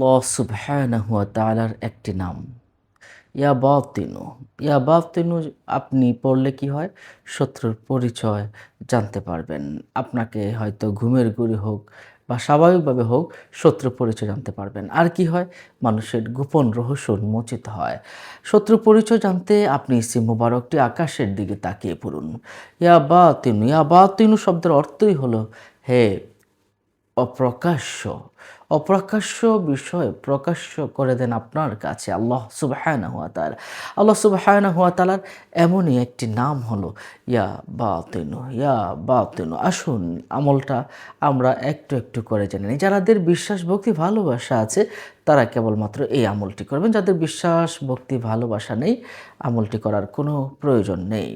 ল একটি নাম। ইয়া বাতিনু ইয়া বাতিনু আপনি পড়লে কি হয়? শত্রুর পরিচয় জানতে পারবেন। আপনাকে হয়তো ঘুমের গুড়ি হোক বা স্বাভাবিকভাবে হোক শত্রু পরিচয় জানতে পারবেন। আর কি হয়? মানুষের গোপন রহস্য উন্মোচিত হয়। শত্রু পরিচয় জানতে আপনি ইসি মুবারকটি আকাশের দিকে তাকিয়ে পড়ুন। ইয়া বাতিনু ইয়া বাতিনু শব্দের অর্থই হলো, হে অপ্রকাশ্য অপ্রকাশ্য বিষয় প্রকাশ্য করে দেন আপনার কাছে আল্লাহ সুবাহায়না হুয়া তালা আল্লাহ সুবাহায়না হুয়া তালার এমনই একটি নাম হলো, ইয়া বাতেনু ইয়া বাতেনু। আসুন আমলটা আমরা একটু একটু করে জেনে নিই। যাদের বিশ্বাস, ভক্তি, ভালোবাসা আছে, তারা কেবলমাত্র এই আমলটি করবেন। যাদের বিশ্বাস, ভক্তি, ভালোবাসা নেই, আমলটি করার কোনো প্রয়োজন নেই।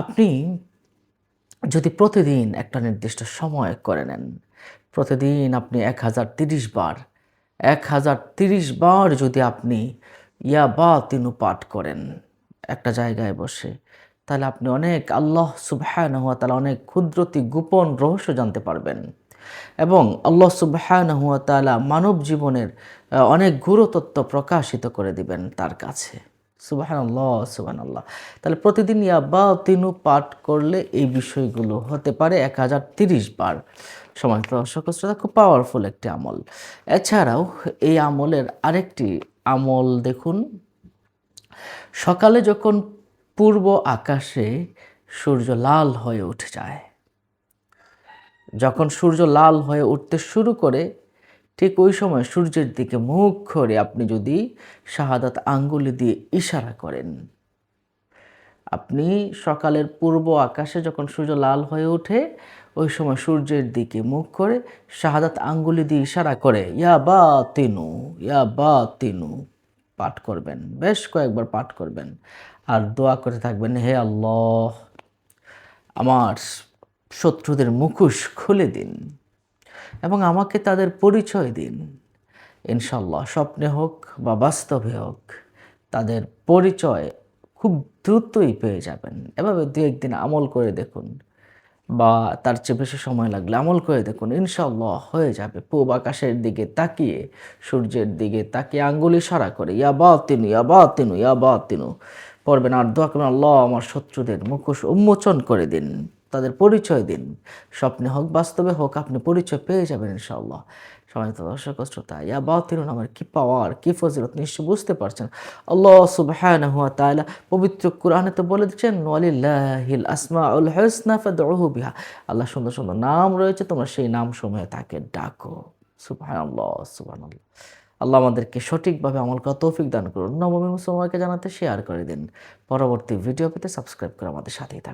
আপনি যদি প্রতিদিন একটা নির্দিষ্ট সময় করে নেন প্রতিদিন আপনি এক হাজার তিরিশ বার এক হাজার তিরিশ বার যদি আপনি ইয়া বা তিনু পাঠ করেন একটা জায়গায় বসে, তাহলে আপনি অনেক আল্লাহ সুবহান হুয়া তালা অনেক ক্ষুদ্রতি গোপন রহস্য জানতে পারবেন। এবং আল্লাহ সুবহান হুয়া তালা মানব জীবনের অনেক গুরুতত্ত্ব প্রকাশিত করে দিবেন তার কাছে। সুবাহান আল্লাহ সুবাহান আল্লাহ তাহলে প্রতিদিন ইয়া বা তিনু পাঠ করলে এই বিষয়গুলো হতে পারে এক হাজার তিরিশ বার। সময় দর্শক শ্রোতা, খুব পাওয়ারফুল একটি আমল। এছাড়াও এই আমলের আরেকটি আমল দেখুন। সকালে যখন পূর্ব আকাশে সূর্য লাল হয়ে উঠে যায়, যখন সূর্য লাল হয়ে উঠতে শুরু করে ঠিক ওই সময় সূর্যের দিকে মুখ করে আপনি যদি শাহাদাত আঙ্গুলি দিয়ে ইশারা করেন। আপনি সকালের পূর্ব আকাশে যখন সূর্য লাল হয়ে ওঠে, ওই সময় সূর্যের দিকে মুখ করে শাহাদাত আঙ্গুলি দিয়ে ইশারা করে, ইয়া বা তিনু ইয়া বা তিনু পাঠ করবেন, বেশ কয়েকবার পাঠ করবেন। আর দোয়া করে থাকবেন, হে আল্লাহ, আমার শত্রুদের মুখোশ খুলে দিন। এবং আমাকে তাদের পরিচয় দিন। ইনশাল্লাহ স্বপ্নে হোক বা বাস্তবে হোক, তাদের পরিচয় খুব দ্রুতই পেয়ে যাবেন। এভাবে দু একদিন আমল করে দেখুন বা তার চেয়ে বেশি সময় লাগলে আমল করে দেখুন। ইনশাল্লাহ হয়ে যাবে। পূব আকাশের দিকে তাকিয়ে, সূর্যের দিকে তাকিয়ে আঙ্গুলি সারা করে, ইয়া বা তিনু ইয়া বা তিনু ইয়া বা তিনু পড়বেন, আর দোয়া করবেন, আল্লাহ আমার শত্রুদের মুখোশ উন্মোচন করে দিন। তাদের পরিচয় দিন। স্বপ্নে হোক, বাস্তবে হোক, আপনি পরিচয় পেয়ে যাবেন ইনশাআল্লাহ। সম্মানিত দর্শক, শ্রোতা, ইয়া বাতিল আমার কি পাওয়ার, কি ফজিলত নিশ্চয় বুঝতে পারছেন। আল্লাহ সুবহানাহু ওয়া তাআলা পবিত্র কোরআনে তো বলে দিচ্ছেন, ওয়ালিল্লাহিল আসমাউল হুসনা ফাদউহু বিহা। আল্লাহ সুন্দর সুন্দর নাম রয়েছে, তোমরা সেই নাম সমূহে তাকে ডাকো। সুবহানাল্লাহ সুবহানাল্লাহ। আল্লাহ আমাদেরকে সঠিকভাবে আমল করা তৌফিক দান করুন। নবমী মুসলমানকে জানাতে শেয়ার করে দিন। পরবর্তী ভিডিও পেতে সাবস্ক্রাইব করে আমাদের সাথেই থাকুন।